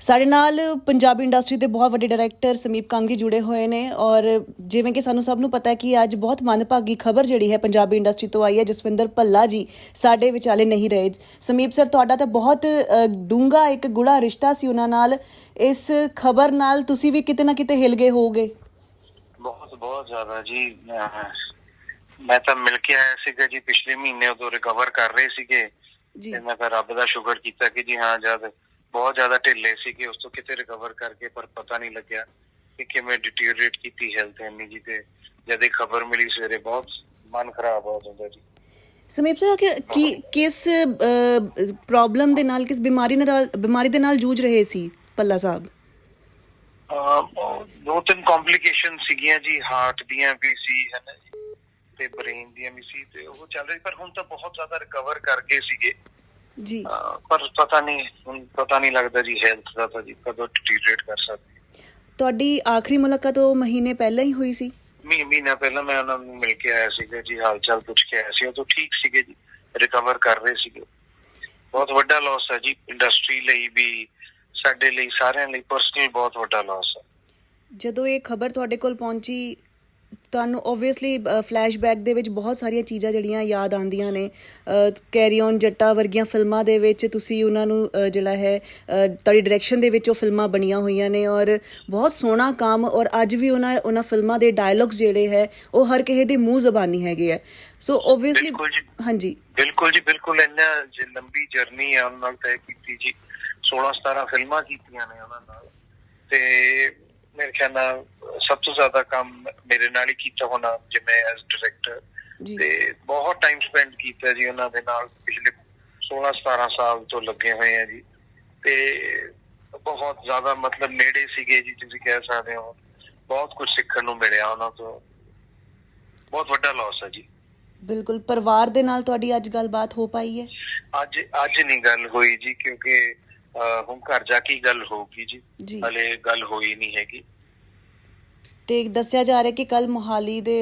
ਸਾਡੇ ਨਾਲ ਪੰਜਾਬੀ ਇੰਡਸਟਰੀ ਦੇ ਬਹੁਤ ਵੱਡੇ ਡਾਇਰੈਕਟਰ ਸਮੀਪ ਕੰਗੀ ਜੁੜੇ ਹੋਏ ਨੇ ਔਰ ਜਿਵੇਂ ਕਿ ਸਾਨੂੰ ਸਭ ਨੂੰ ਪਤਾ ਹੈ ਕਿ ਅੱਜ ਬਹੁਤ ਮੰਦਭਾਗੀ ਖਬਰ ਜਿਹੜੀ ਹੈ ਪੰਜਾਬੀ ਇੰਡਸਟਰੀ ਤੋਂ ਆਈ ਹੈ ਜਸਵਿੰਦਰ ਭੱਲਾ ਜੀ ਸਾਡੇ ਵਿਚਾਲੇ ਨਹੀਂ ਰਹੇ। ਸਮੀਪ ਸਰ ਤੁਹਾਡਾ ਤਾਂ ਬਹੁਤ ਡੂੰਗਾ ਇੱਕ ਗੁੜਾ ਰਿਸ਼ਤਾ ਸੀ ਉਹਨਾਂ ਨਾਲ। ਇਸ ਖਬਰ ਨਾਲ ਤੁਸੀਂ ਵੀ ਕਿਤੇ ਨਾ ਕਿਤੇ ਹਿਲ ਗਏ ਹੋਵੋਗੇ। ਬਹੁਤ ਬਹੁਤ ਜ਼ਿਆਦਾ ਜੀ ਮੈਂ ਤਾਂ ਮਿਲ ਕੇ ਆਇਆ ਸੀਗਾ ਜੀ ਪਿਛਲੇ ਮਹੀਨੇ ਉਦੋਂ ਰਿਕਵਰ ਕਰ ਰਹੇ ਸੀਗੇ। ਜੀ। ਮੈਂ ਤਾਂ ਰੱਬ ਦਾ ਸ਼ੁਕਰ ਕੀਤਾ ਕਿ ਜੀ ਹਾਂ ਜਦ ਬਹੁਤ ਜ਼ਿਆਦਾ ਢਿੱਲੇ ਸੀਗੇ ਉਸ ਤੋਂ ਕਿਤੇ ਰਿਕਵਰ ਕਰਕੇ ਪਰ ਪਤਾ ਨਹੀਂ ਲੱਗਿਆ ਕਿ ਕਿਵੇਂ ਡਿਟੀਰੀਏਟ ਕੀਤੀ ਹੈਲਥ ਇੰਨੀ ਜੀ ਤੇ ਜਦ ਇਹ ਖਬਰ ਮਿਲੀ ਸਵੇਰੇ ਬਹੁਤ ਮਨ ਖਰਾਬ ਹੋ ਜਾਂਦਾ ਜੀ। ਸਮੀਪ ਸਰ ਕਿ ਕੀ ਕਿਸ ਪ੍ਰੋਬਲਮ ਦੇ ਨਾਲ ਕਿਸ ਬਿਮਾਰੀ ਨਾਲ ਬਿਮਾਰੀ ਦੇ ਨਾਲ ਜੂਝ ਰਹੇ ਸੀ ਪੱਲਾ ਸਾਹਿਬ? ਦੋ ਤਿੰਨ ਕੰਪਲਿਕੇਸ਼ਨ ਸੀਗੀਆਂ ਜੀ ਹਾਰਟ ਦੀਆਂ ਵੀ ਸੀ ਹੈ ਨਾ ਜੀ ਤੇ ਬ੍ਰੇਨ ਦੀਆਂ ਵੀ ਸੀ ਤੇ ਉਹ ਚੱਲ ਰਹੀ ਪਰ ਹੁਣ ਤਾਂ ਬਹੁਤ ਜ਼ਿਆਦਾ ਰਿਕਵਰ ਕਰ ਗਏ ਸੀਗੇ। ਜੀ। ਪਰ ਪਤਾ ਨਹੀਂ ਹੁਣ ਪਤਾ ਨਹੀਂ ਲੱਗਦਾ ਜੀ ਹੈਲਥ ਦਾ ਤਾਂ ਜੀ ਕਦੋਂ ਡਿਟੀਰੀਏਟ ਕਰ ਸਕਦੀ ਤੁਹਾਡੀ ਆਖਰੀ ਮੁਲਾਕਾਤ ਉਹ ਮਹੀਨੇ ਪਹਿਲਾਂ ਹੀ ਹੋਈ ਸੀ? ਮਹੀਨਾ ਮਹੀਨਾ ਪਹਿਲਾਂ ਮੈਂ ਉਹਨਾਂ ਨੂੰ ਮਿਲ ਕੇ ਆਇਆ ਸੀਗਾ ਜੀ ਹਾਲ ਚਾਲ ਪੁੱਛ ਕੇ ਆਇਆ ਸੀ ਉਹ ਤਾਂ ਠੀਕ ਸੀਗੇ ਜੀ ਰਿਕਵਰ ਕਰ ਰਹੇ ਸੀਗੇ। ਬਹੁਤ ਵੱਡਾ ਲਾਸ ਹੈ ਜੀ ਇੰਡਸਟਰੀ ਲਈ ਵੀ ਸਾਡੇ ਲਈ ਸਾਰਿਆਂ ਲਈ ਪਰਸਨਲ ਬਹੁਤ ਵੱਡਾ ਲਾਸ ਹੈ। ਜਦੋਂ ਇਹ ਖਬਰ ਤੁਹਾਡੇ ਕੋਲ ਪਹੁੰਚੀ ਤੁਹਾਨੂੰ ਓਬਵੀਅਸਲੀ ਫਲੈਸ਼ਬੈਕ ਦੇ ਵਿੱਚ ਬਹੁਤ ਸਾਰੀਆਂ ਚੀਜ਼ਾਂ ਜਿਹੜੀਆਂ ਯਾਦ ਆਉਂਦੀਆਂ ਨੇ। ਕੈਰੀ ਔਨ ਜੱਟਾ ਵਰਗੀਆਂ ਫਿਲਮਾਂ ਦੇ ਵਿੱਚ ਤੁਸੀਂ ਉਹਨਾਂ ਨੂੰ ਜਿਹੜਾ ਹੈ ਤੁਹਾਡੀ ਡਾਇਰੈਕਸ਼ਨ ਦੇ ਵਿੱਚ ਉਹ ਫਿਲਮਾਂ ਬਣੀਆਂ ਹੋਈਆਂ ਨੇ ਔਰ ਬਹੁਤ ਸੋਹਣਾ ਕੰਮ ਔਰ ਅੱਜ ਵੀ ਉਹਨਾਂ ਉਹਨਾਂ ਫਿਲਮਾਂ ਦੇ ਡਾਇਲੌਗਸ ਜਿਹੜੇ ਹੈ ਉਹ ਹਰ ਕਿਸੇ ਦੀ ਮੂੰਹ ਜ਼ਬਾਨੀ ਹੈਗੇ ਆ। ਸੋ ਓਬਵੀਅਸਲੀ ਹਾਂਜੀ। ਬਿਲਕੁਲ ਜੀ ਬਿਲਕੁਲ ਇੰਨਾ ਜੇ ਲੰਬੀ ਜਰਨੀ ਹੈ ਉਹਨਾਂ ਨਾਲ ਤੈਅ ਕੀਤੀ ਜੀ। 16 17 ਫਿਲਮਾਂ ਕੀਤੀਆਂ ਨੇ ਉਹਨਾਂ ਨਾਲ। ਤੇ ਮੇਰੇ ਖਿਆਲ ਨਾਲ ਸਭ ਤੋਂ ਜ਼ਿਆਦਾ ਕੰਮ ਮੇਰੇ ਨਾਲ ਹੀ ਕੀਤਾ ਹੋਣਾ ਜਿਵੇਂ ਐਸ ਡਾਇਰੈਕਟਰ ਤੇ ਬਹੁਤ ਟਾਈਮ ਸਪੈਂਡ ਕੀਤਾ ਜੀ ਉਹਨਾਂ ਦੇ ਨਾਲ ਪਿਛਲੇ 16 17 ਸਾਲ ਤੋਂ ਲੱਗੇ ਹੋਏ ਆ ਜੀ। ਤੇ ਬਹੁਤ ਜ਼ਿਆਦਾ ਮਤਲਬ ਨੇੜੇ ਸੀਗੇ ਜੀ ਤੁਸੀਂ ਕਹਿ ਸਕਦੇ ਹੋ। ਬਹੁਤ ਕੁਝ ਸਿੱਖਣ ਨੂੰ ਮਿਲਿਆ ਉਹਨਾਂ ਤੋਂ। ਬਹੁਤ ਵੱਡਾ ਲਾਸ ਹੈ ਜੀ। ਬਿਲਕੁਲ ਪਰਿਵਾਰ ਦੇ ਨਾਲ ਤੁਹਾਡੀ ਅੱਜ ਗੱਲਬਾਤ ਹੋ ਪਾਈ ਹੈ? ਅੱਜ ਅੱਜ ਨਹੀਂ ਗੱਲ ਹੋਈ ਜੀ ਕਿਉਂਕਿ ਹੁਣ ਘਰ ਜਾ ਕੇ ਹੀ ਗੱਲ ਹੋਊਗੀ ਜੀ। ਹਲੇ ਗੱਲ ਹੋਈ ਨਹੀਂ ਹੈਗੀ। ਤੇ ਦੱਸਿਆ ਜਾ ਰਿਹਾ ਕਿ ਕੱਲ ਮੋਹਾਲੀ ਦੇ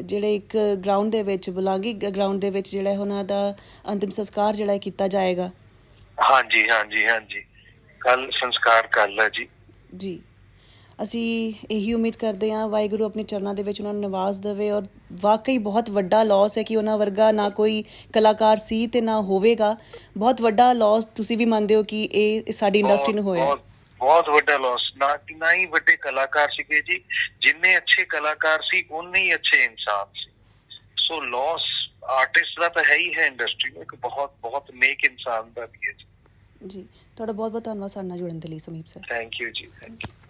ਜਿਹੜੇ ਇੱਕ ਗਰਾਊਂਡ ਦੇ ਵਿੱਚ ਬੁਲਾਂਗੀ ਗਰਾਊਂਡ ਦੇ ਵਿੱਚ ਜਿਹੜਾ ਉਹਨਾਂ ਦਾ ਅੰਤਿਮ ਸੰਸਕਾਰ ਜਿਹੜਾ ਕੀਤਾ ਜਾਏਗਾ। ਹਾਂਜੀ ਹਾਂਜੀ ਹਾਂਜੀ। ਕੱਲ ਸੰਸਕਾਰ ਕੱਲ ਹੈ ਜੀ। ਜੀ। ਅਸੀਂ ਇਹੀ ਉਮੀਦ ਕਰਦੇ ਹਾਂ ਵਾਹਿਗੁਰੂ ਆਪਣੇ ਚਰਨਾਂ ਦੇ ਵਿੱਚ ਉਹਨਾਂ ਨੂੰ ਨਿਵਾਸ ਦੇਵੇ ਔਰ ਵਾਕਈ ਬਹੁਤ ਵੱਡਾ ਲਾਸ ਹੈ ਕਿ ਉਹਨਾਂ ਵਰਗਾ ਨਾ ਕੋਈ ਕਲਾਕਾਰ ਸੀ ਤੇ ਨਾ ਹੋਵੇਗਾ। ਬਹੁਤ ਵੱਡਾ ਲਾਸ ਤੁਸੀਂ ਵੀ ਮੰਨਦੇ ਹੋ ਕਿ ਇਹ ਸਾਡੀ ਇੰਡਸਟਰੀ ਨੂੰ ਹੋਇਆ ਹੈ। ਬਹੁਤ ਬਹੁਤ ਵੱਡਾ ਲਾਸ ਨਾ ਨਾ ਹੀ ਵੱਡੇ ਕਲਾਕਾਰ ਸੀਗੇ ਜੀ ਜਿੰਨੇ ਅੱਛੇ ਕਲਾਕਾਰ ਸੀ ਉਨੇ ਹੀ ਅੱਛੇ ਇਨਸਾਨ ਸੀ। ਸੋ ਲਾਸ ਆਰਟਿਸਟ ਦਾ ਤਾਂ ਹੈ ਹੀ ਹੈ ਇੰਡਸਟਰੀ ਨੂੰ ਇੱਕ ਬਹੁਤ ਬਹੁਤ ਨੇਕ ਇਨਸਾਨ ਦਾ ਵੀ ਹੈ ਜੀ। ਜੀ ਤੁਹਾਡਾ ਬਹੁਤ ਬਹੁਤ ਧੰਨਵਾਦ ਸਾਡੇ ਨਾਲ ਜੁੜਨ ਦੇ ਲਈ Sameep sir thank you ji thank you